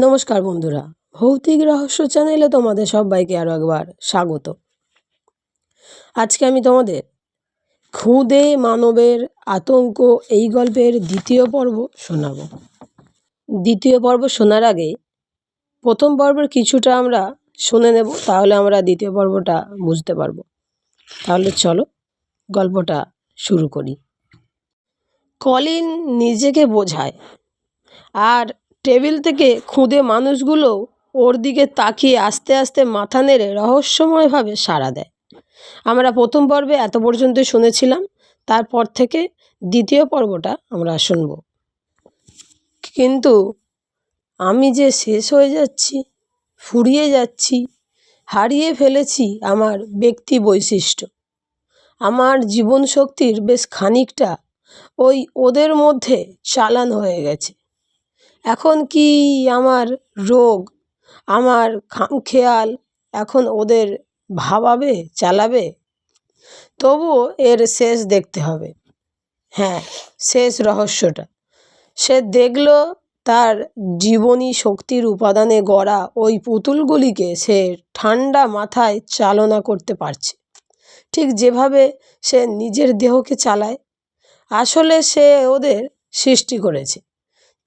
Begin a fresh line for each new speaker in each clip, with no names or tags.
নমস্কার বন্ধুরা, ভৌতিক রহস্য চ্যানেলে তোমাদের সবাইকে আরও একবার স্বাগত। আজকে আমি তোমাদের খুদে মানবের আতঙ্ক এই গল্পের দ্বিতীয় পর্ব শোনাব। দ্বিতীয় পর্ব শোনার আগে প্রথম পর্বের কিছুটা আমরা শুনে নেব, তাহলে আমরা দ্বিতীয় পর্বটা বুঝতে পারব। তাহলে চলো গল্পটা শুরু করি। কলিন নিজেকে বোঝায় আর টেবিল থেকে খুদে মানুষগুলো ওর দিকে তাকিয়ে আস্তে আস্তে মাথা নেড়ে রহস্যময়ভাবে সাড়া দেয়। আমরা প্রথম পর্বে এত পর্যন্ত শুনেছিলাম, তারপর থেকে দ্বিতীয় পর্বটা আমরা শুনব। কিন্তু আমি যে শেষ হয়ে যাচ্ছি, ফুরিয়ে যাচ্ছি, হারিয়ে ফেলেছি আমার ব্যক্তি বৈশিষ্ট্য, আমার জীবন শক্তির বেশ খানিকটা ওই ওদের মধ্যে চালান হয়ে গেছে। এখন কি আমার রোগ? আমার খামখেয়াল এখন ওদের ভাবাবে, চালাবে? তবুও এর শেষ দেখতে হবে। হ্যাঁ শেষ রহস্যটা। সে দেখল তার জীবনী শক্তির উপাদানে গড়া ওই পুতুলগুলিকে সে ঠান্ডা মাথায় চালনা করতে পারছে। ঠিক যেভাবে সে নিজের দেহকে চালায়, আসলে সে ওদের সৃষ্টি করেছে।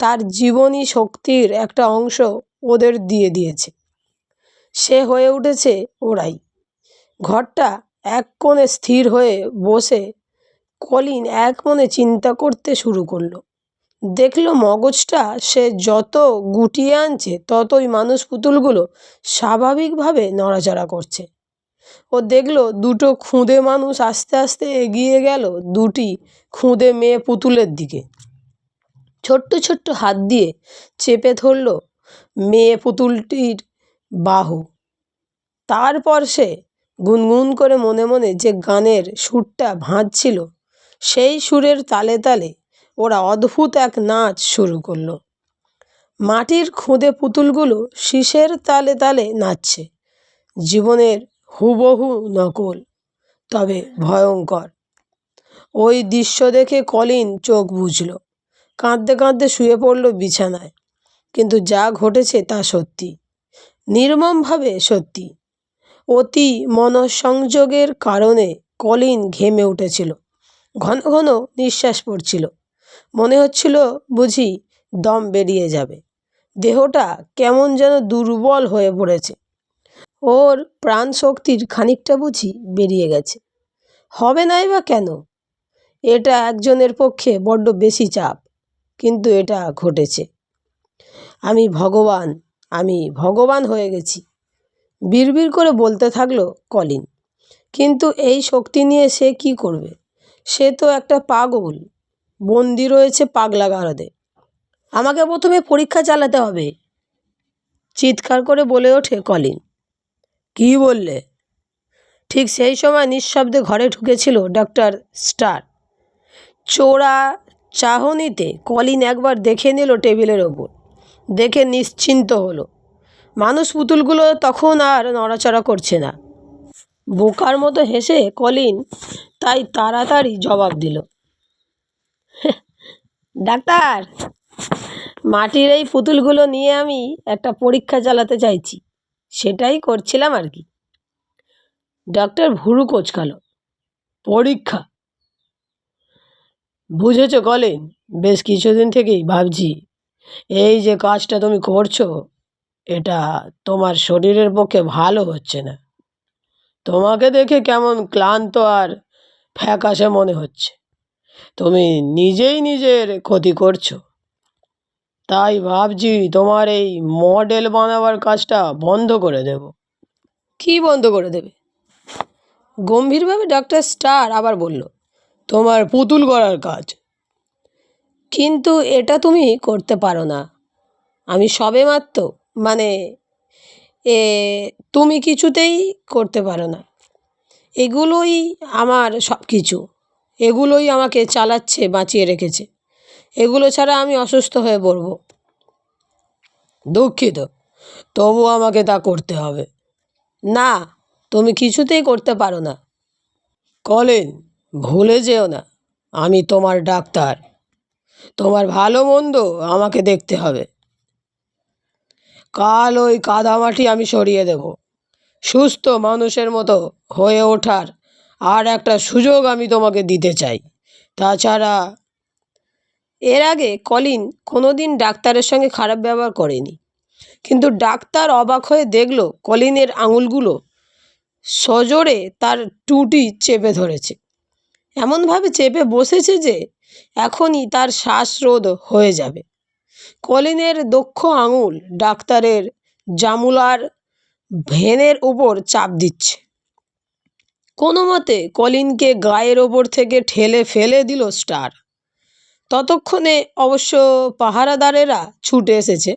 তার জীবনী শক্তির একটা অংশ ওদের দিয়ে দিয়েছে। সে হয়ে উঠেছে ওরাই। ঘরটা এক কোণে স্থির হয়ে বসে কলিন এক মনে চিন্তা করতে শুরু করল। দেখল মগজটা সে যত গুটিয়ে আনছে, ততই মানুষ পুতুলগুলো স্বাভাবিকভাবে নড়াচড়া করছে। ও দেখল দুটো খুঁদে মানুষ আস্তে আস্তে এগিয়ে গেল দুটি খুঁদে মেয়ে পুতুলের দিকে। ছোট্ট ছোট্ট হাত দিয়ে চেপে ধরল মেয়ে পুতুলটির বাহু। তারপর সে গুনগুন করে মনে মনে যে গানের সুরটা ভাঁজছিল, সেই সুরের তালে তালে ওরা অদ্ভুত এক নাচ শুরু করল। মাটির খুঁদে পুতুলগুলো শীষের তালে তালে নাচছে, জীবনের হুবহু নকল, তবে ভয়ঙ্কর। ওই দৃশ্য দেখে কলিন চোখ বুঝল কাঁদতে কাঁদতে শুয়ে পড়ল বিছানায়। কিন্তু যা ঘটেছে তা সত্যি, নির্মমভাবে সত্যি। অতি মনঃসংযোগের কারণে কলিন ঘেমে উঠেছিল, ঘন ঘন নিঃশ্বাস পড়ছিল। মনে হচ্ছিল বুঝি দম বেরিয়ে যাবে। দেহটা কেমন যেন দুর্বল হয়ে পড়েছে। ওর প্রাণ শক্তির খানিকটা বুঝি বেরিয়ে গেছে। হবে নাই বা কেন? এটা একজনের পক্ষে বড্ড বেশি চাপ। কিন্তু এটা ঘটেছে। আমি ভগবান আমি ভগবান হয়ে গেছি। বিড়বিড় করে বলতে থাকল কলিন, কিন্তু এই শক্তি নিয়ে সে কি করবে? সে তো একটা পাগল। বন্দি রয়েছে পাগলা গারদে আমাকে প্রথমে পরীক্ষা চালাতে হবে। চিৎকার করে বলে ওঠে কলিন। কি বললে? ঠিক সেই সময় নিঃশব্দে ঘরে ঢুকেছিল ডক্টর স্টার। চোরা চাহনিতে কলিন একবার দেখে নিল টেবিলের ওপর। দেখে নিশ্চিন্ত হলো। মানুষ পুতুলগুলো তখন আর নড়াচড়া করছে না। বোকার মতো হেসে কলিন তাই তাড়াতাড়ি জবাব দিল। ডাক্তার, মাটির এই পুতুলগুলো নিয়ে আমি একটা পরীক্ষা চালাতে চাইছি। সেটাই করছিলাম আর কি। ডক্টর ভুরু কোচকালো। পরীক্ষা? বুঝেছ কলিন? বেশ কিছুদিন থেকেই ভাবছি, এই যে কাজটা তুমি করছ, এটা তোমার শরীরের পক্ষে ভালো হচ্ছে না। তোমাকে দেখে কেমন ক্লান্ত আর ফ্যাকাশে মনে হচ্ছে। তুমি নিজেই নিজের ক্ষতি করছ। তাই ভাবছি তোমার এই মডেল বানাবার কাজটা বন্ধ করে দেব। কি বন্ধ করে দেবে? গম্ভীরভাবে ডক্টর স্টার আবার বলল তোমার পুতুল গড়ার কাজ। কিন্তু এটা তুমি করতে পারো না। আমি সবেমাত্র মানে এ, তুমি কিছুতেই করতে পারো না। এগুলোই আমার সব কিছু এগুলোই আমাকে চালাচ্ছে, বাঁচিয়ে রেখেছে। এগুলো ছাড়া আমি অসুস্থ হয়ে পড়ব। দুঃখিত। তবু আমাকে তা করতে হবে। না, তুমি কিছুতেই করতে পারো না। কলিন। ভুলে যেও না, আমি তোমার ডাক্তার। তোমার ভালো মন্দ আমাকে দেখতে হবে। কাল ওই কাদামাটি আমি সরিয়ে দেব। সুস্থ মানুষের মতো হয়ে ওঠার আর একটা সুযোগ আমি তোমাকে দিতে চাই। তাছাড়া এর আগে কলিন কোনো দিন ডাক্তারের সঙ্গে খারাপ ব্যবহার করেনি। কিন্তু ডাক্তার অবাক হয়ে দেখল কলিনের আঙুলগুলো সজোরে তার টুটি চেপে ধরেছে। এমনভাবে চেপে বসেছে যে এখনই তার শ্বাসরোধ হয়ে যাবে। কলিনের দক্ষ আঙুল ডাক্তারের জামুলার ভেনের ওপর চাপ দিচ্ছে। কোনো মতে কলিনকে গায়ের ওপর থেকে ঠেলে ফেলে দিল স্টার। ততক্ষণে অবশ্য পাহারাদারেরা ছুটে এসেছে।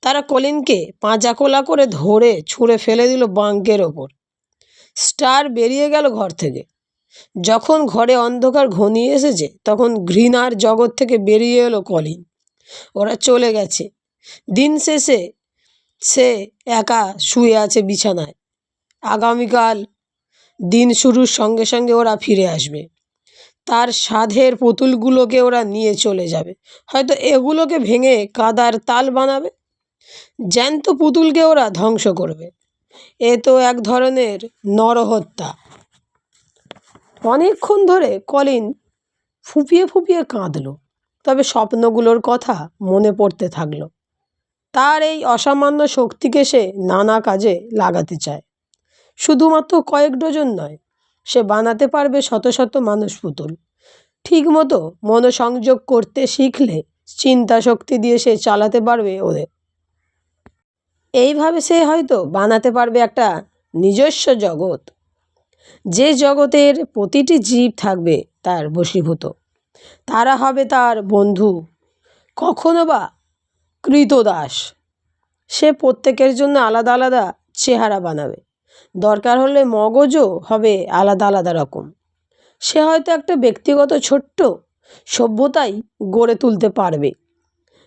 তারা কলিনকে পাঁজাকোলা করে ধরে ছুঁড়ে ফেলে দিল বাঙ্কের ওপর। স্টার বেরিয়ে গেল ঘর থেকে। যখন ঘরে অন্ধকার ঘনিয়ে এসেছে, তখন ঘৃণার জগৎ থেকে বেরিয়ে এলো কলিন। ওরা চলে গেছে। দিন শেষে সে একা শুয়ে আছে বিছানায়। আগামীকাল দিন শুরুর সঙ্গে সঙ্গে ওরা ফিরে আসবে। তার সাধের পুতুলগুলোকে ওরা নিয়ে চলে যাবে। হয়তো এগুলোকে ভেঙে কাদার তাল বানাবে। জ্যান্ত পুতুলকে ওরা ধ্বংস করবে। এ তো এক ধরনের নরহত্যা। অনেকক্ষণ ধরে কলিন ফুপিয়ে ফুপিয়ে কাঁদল, তবে স্বপ্নগুলোর কথা মনে পড়তে থাকল। তার এই অসামান্য শক্তিকে সে নানা কাজে লাগাতে চায়। শুধুমাত্র কয়েক ডজন নয়, সে বানাতে পারবে শত শত মানুষ পুতুল। ঠিকমতো মনোসংযোগ করতে শিখলে চিন্তা শক্তি দিয়ে সে চালাতে পারবে ওদের। এইভাবে সে হয়তো বানাতে পারবে একটা নিজস্ব জগৎ। যে জগতের প্রতিটি জীব থাকবে তার বশীভূত। তারা হবে তার বন্ধু, কখনো বা কৃতদাস। সে প্রত্যেকের জন্য আলাদা আলাদা চেহারা বানাবে। দরকার হলে মগজও হবে আলাদা আলাদা রকম। সে হয়তো একটা ব্যক্তিগত ছোট্ট সভ্যতাই গড়ে তুলতে পারবে,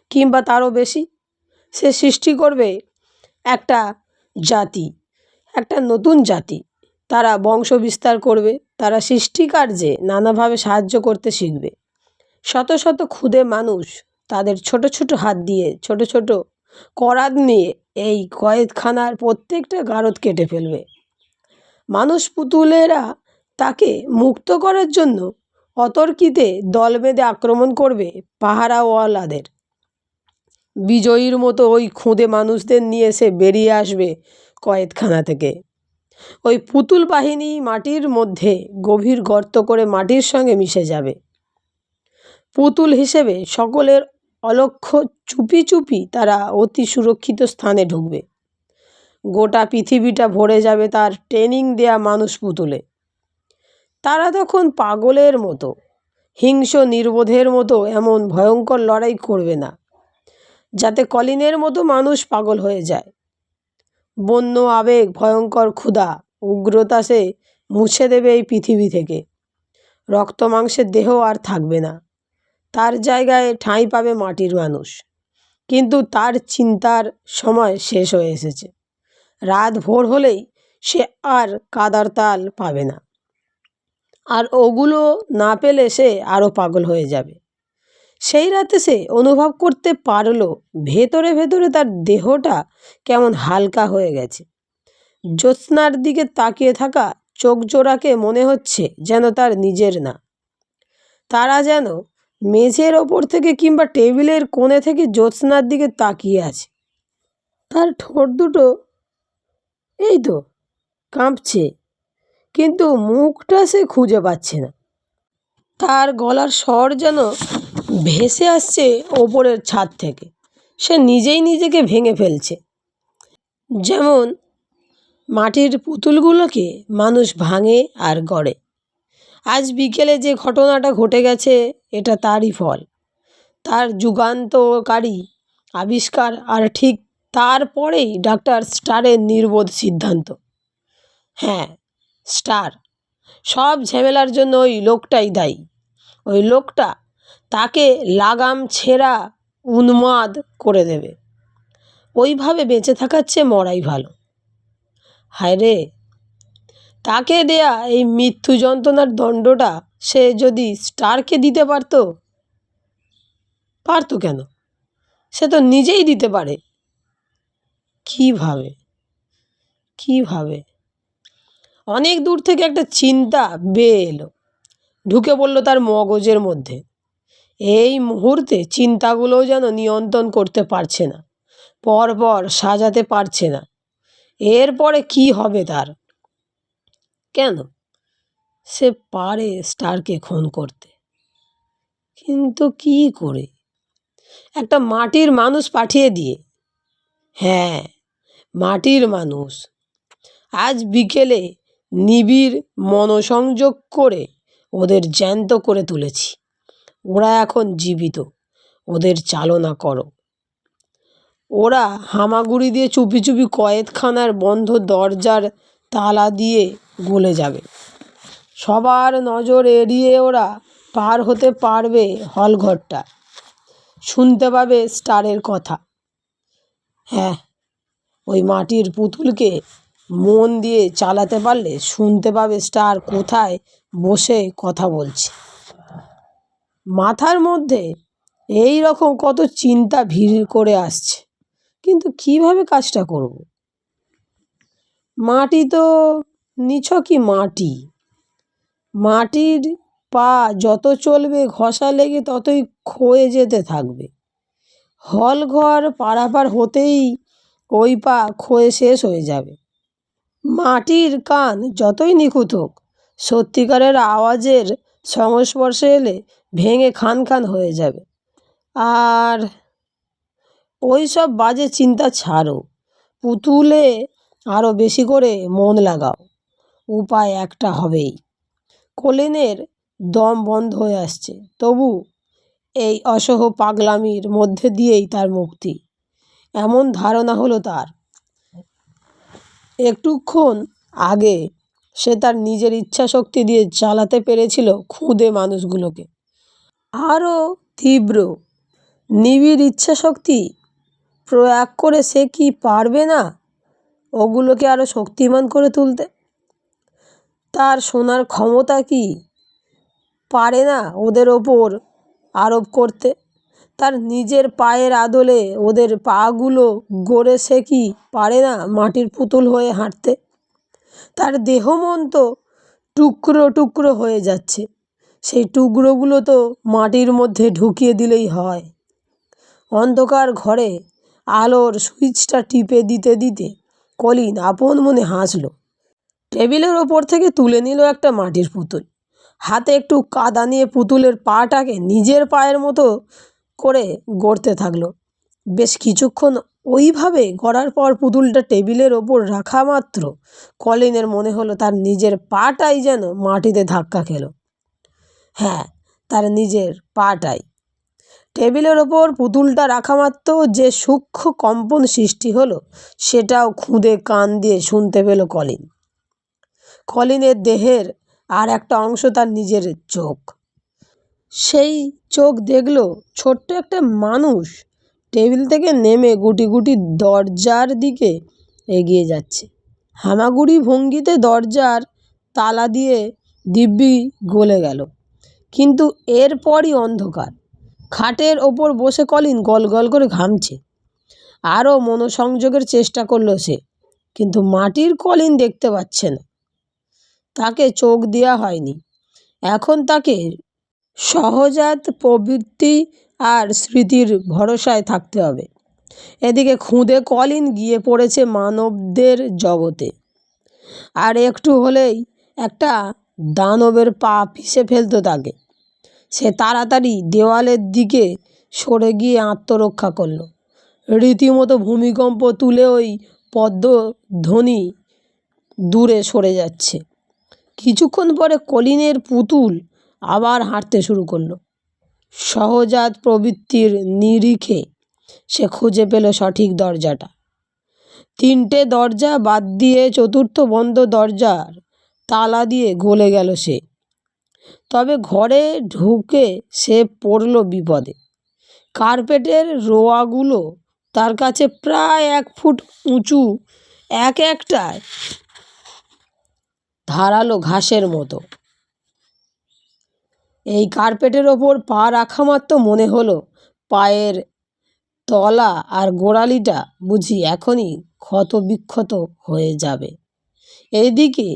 কিংবা তারও বেশি। সে সৃষ্টি করবে একটা জাতি, একটা নতুন জাতি। তারা বংশ বিস্তার করবে, তারা সৃষ্টিকার্যে নানাভাবে সাহায্য করতে শিখবে। শত শত ক্ষুদে মানুষ তাদের ছোট ছোট হাত দিয়ে, ছোট ছোট করাত নিয়ে এই কয়েদখানার প্রত্যেকটা গারদ কেটে ফেলবে। মানুষ পুতুলেরা তাকে মুক্ত করার জন্য অতর্কিতে দল বেঁধে আক্রমণ করবে পাহারাওয়ালাদের। বিজয়ীর মতো ওই খুদে মানুষদের নিয়ে সে বেরিয়ে আসবে কয়েদখানা থেকে। ওই পুতুল বাহিনী মাটির মধ্যে গভীর গর্ত করে মাটির সঙ্গে মিশে যাবে। পুতুল হিসেবে সকলের অলক্ষ্য চুপি চুপি তারা অতি সুরক্ষিত স্থানে ঢুকবে। গোটা পৃথিবীটা ভরে যাবে তার ট্রেনিং দেয়া মানুষ পুতুলে। তারা তখন পাগলের মতো, হিংস্র নির্বোধের মতো এমন ভয়ঙ্কর লড়াই করবে না, যাতে কলিনের মতো মানুষ পাগল হয়ে যায়। বন্য আবেগ, ভয়ঙ্কর ক্ষুধা, উগ্রতা সে মুছে দেবে এই পৃথিবী থেকে। রক্ত মাংসের দেহ আর থাকবে না। তার জায়গায় ঠাঁই পাবে মাটির মানুষ। কিন্তু তার চিন্তার সময় শেষ হয়ে এসেছে। রাত ভোর হলেই সে আর কাদার তাল পাবে না। আর ওগুলো না পেলে সে আরও পাগল হয়ে যাবে। সেই রাতে সে অনুভব করতে পারল ভেতরে ভেতরে তার দেহটা কেমন হালকা হয়ে গেছে। জ্যোৎস্নার দিকে তাকিয়ে থাকা চোখ জোড়াকে মনে হচ্ছে যেন তার নিজের না। তারা যেন মেঝের ওপর থেকে কিংবা টেবিলের কোণে থেকে জ্যোৎস্নার দিকে তাকিয়ে আছে। তার ঠোঁট দুটো এই তো কাঁপছে, কিন্তু মুখটা সে খুঁজে পাচ্ছে না। তার গলার স্বর যেন ভেসে আসছে ওপরের ছাদ থেকে। সে নিজেই নিজেকে ভেঙে ফেলছে। যেমন মাটির পুতুলগুলোকে মানুষ ভাঙে আর গড়ে। আজ বিকেলে যে ঘটনাটা ঘটে গেছে, এটা তারই ফল। তার যুগান্তকারী আবিষ্কার আর ঠিক তারপরেই ডাক্তার স্টারের নির্বোধ সিদ্ধান্ত। হ্যাঁ স্টার। সব ঝামেলার জন্য ওই লোকটাই দায়ী। ওই লোকটা তাকে লাগাম ছেঁড়া উন্মাদ করে দেবে। ওইভাবে বেঁচে থাকার চেয়ে মরাই ভালো। হায় রে! তাকে দেয়া এই মৃত্যু যন্ত্রণার দণ্ডটা সে যদি স্টারকে দিতে পারতো পারতো কেন? সে তো নিজেই দিতে পারে। কীভাবে কীভাবে অনেক দূর থেকে একটা চিন্তা বেয়ে এলো। ঢুকে পড়ল তার মগজের মধ্যে। এই মুহূর্তে চিন্তাগুলোও যেন নিয়ন্ত্রণ করতে পারছে না, পরপর সাজাতে পারছে না। এরপরে কি হবে তার? কেন? সে পারে স্টারকে খুন করতে। কিন্তু কি করে? একটা মাটির মানুষ পাঠিয়ে দিয়ে। হ্যাঁ মাটির মানুষ। আজ বিকেলে নিবিড় মনসংযোগ করে ওদের জ্যান্ত করে তুলেছি। ওরা এখন জীবিত। ওদের চালনা করো। ওরা হামাগুড়ি দিয়ে চুপি চুপি কয়েদখানার বন্ধ দরজার তালা দিয়ে গলে যাবে। সবার নজর এড়িয়ে ওরা পার হতে পারবে হলঘরটা। শুনতে পাবে স্টারের কথা। হ্যাঁ ওই মাটির পুতুলকে মন দিয়ে চালাতে পারলে শুনতে পাবে স্টার কোথায় বসে কথা বলছে। মাথার মধ্যে এই রকম কত চিন্তা ভিড় করে আসছে। কিন্তু কীভাবে কাজটা করব? মাটি তো নিছকই মাটি। মাটির পা যত চলবে, ঘষা লেগে ততই ক্ষয়ে যেতে থাকবে। হল ঘর পারাপার হতেই ওই পা ক্ষয়ে শেষ হয়ে যাবে। মাটির কান যতই নিখুঁত হোক, সত্যিকারের আওয়াজের সংস্পর্শে এলে ভেঙে খান খান হয়ে যাবে। আর ওই সব বাজে চিন্তা ছাড়ো। পুতুলে আরও বেশি করে মন লাগাও। উপায় একটা হবেই। কলিনের দম বন্ধ হয়ে আসছে। তবু এই অসহ পাগলামির মধ্যে দিয়েই তার মুক্তি। এমন ধারণা হলো তার। একটুক্ষণ আগে সে তার নিজের ইচ্ছা শক্তি দিয়ে চালাতে পেরেছিল খুদে মানুষগুলোকে। আরও তীব্র। নিবিড় ইচ্ছা শক্তি প্রয়োগ করে সে কি পারবে না? ওগুলোকে আরও শক্তিমান করে তুলতে। তার শোনার ক্ষমতা কি? পারে না ওদের ওপর আরোপ করতে। তার নিজের পায়ের আদলে ওদের পাগুলো গড়ে সে কি পারে না মাটির পুতুল হয়ে হাঁটতে? তার দেহ মন তো টুকরো টুকরো হয়ে যাচ্ছে। সেই টুকরোগুলো তো মাটির মধ্যে ঢুকিয়ে দিলেই হয়। অন্ধকার ঘরে আলোর সুইচটা টিপে দিতে দিতে কলিন আপন মনে হাসলো। টেবিলের ওপর থেকে তুলে নিল একটা মাটির পুতুল। হাতে একটু কাদা নিয়ে পুতুলের পাটাকে নিজের পায়ের মতো করে গড়তে থাকল। বেশ কিছুক্ষণ ওইভাবে গড়ার পর পুতুলটা টেবিলের ওপর রাখা মাত্র কলিনের মনে হলো তার নিজের পাটাই যেন মাটিতে ধাক্কা খেলো। হ্যাঁ তার নিজের পাটাই। টেবিলের ওপর পুতুলটা রাখা মাত্র যে সূক্ষ্ম কম্পন সৃষ্টি হলো, সেটাও খুদে কান দিয়ে শুনতে পেল কলিন। কলিনের দেহের আর একটা অংশ তার নিজের চোখ। সেই চোখ দেখল ছোট্ট একটা মানুষ টেবিল থেকে নেমে গুটি গুটি দরজার দিকে এগিয়ে যাচ্ছে। হামাগুড়ি ভঙ্গিতে দরজার তালা দিয়ে দিব্যি গলে গেল। কিন্তু এরপরই অন্ধকার। খাটের ওপর বসে কলিন গল গল করে ঘামছে। আরও মনোসংযোগের চেষ্টা করল সে, কিন্তু মাটির কলিন দেখতে পাচ্ছে না। তাকে চোখ দেওয়া হয়নি। এখন তাকে সহজাত প্রবৃত্তি আর স্মৃতির ভরসায় থাকতে হবে। এদিকে খুঁদে কলিন গিয়ে পড়েছে মানবদের জগতে। আর একটু হলেই একটা দানবের পা পিষে ফেলতো তাকে। সে তাড়াতাড়ি দেওয়ালের দিকে সরে গিয়ে আত্মরক্ষা করল। রীতিমতো ভূমিকম্প তুলে ওই পদ্মধ্বনি দূরে সরে যাচ্ছে। কিছুক্ষণ পরে কলিনের পুতুল আবার হাঁটতে শুরু করল। সহজাত প্রবৃত্তির নিরিখে সে খুঁজে পেল সঠিক দরজাটা। তিনটে দরজা বাদ দিয়ে চতুর্থ বন্ধ দরজার তালা দিয়ে গলে গেল সে। তবে ঘরে ঢুকে সে পড়ল বিপদে। কার্পেটের রোয়াগুলো তার কাছে প্রায় এক ফুট উঁচু, এক একটায় ধারালো ঘাসের মতো। এই কার্পেটের ওপর পা রাখা মাত্র মনে হলো, পায়ের তলা আর গোড়ালিটা বুঝি এখনই ক্ষত বিক্ষত হয়ে যাবে। এইদিকে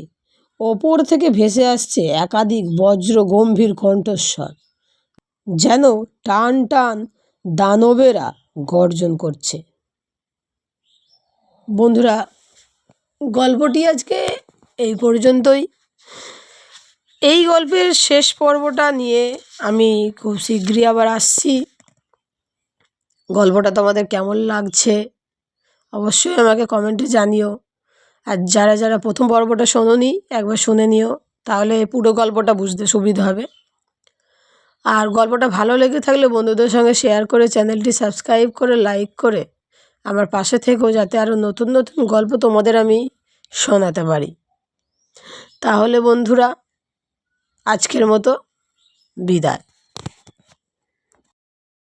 ওপর থেকে ভেসে আসছে একাধিক বজ্র গম্ভীর কণ্ঠস্বর। যেন টান টান দানবেরা গর্জন করছে। বন্ধুরা, গল্পটি আজকে এই পর্যন্তই। এই গল্পের শেষ পর্বটা নিয়ে আমি খুব শীঘ্রই আবার আসছি। গল্পটা তোমাদের কেমন লাগছে অবশ্যই আমাকে কমেন্টে জানিও। আর যারা যারা প্রথম পর্বটা শোনোনি, একবার শুনে নিও। তাহলে পুরো গল্পটা বুঝতে সুবিধা হবে। আর গল্পটা ভালো লেগে থাকলে বন্ধুদের সঙ্গে শেয়ার করে চ্যানেলটি সাবস্ক্রাইব করে লাইক করে আমার পাশে থেকেও যাতে আরও নতুন নতুন গল্প তোমাদের আমি শোনাতে পারি। তাহলে বন্ধুরা, আজকের মতো বিদায়।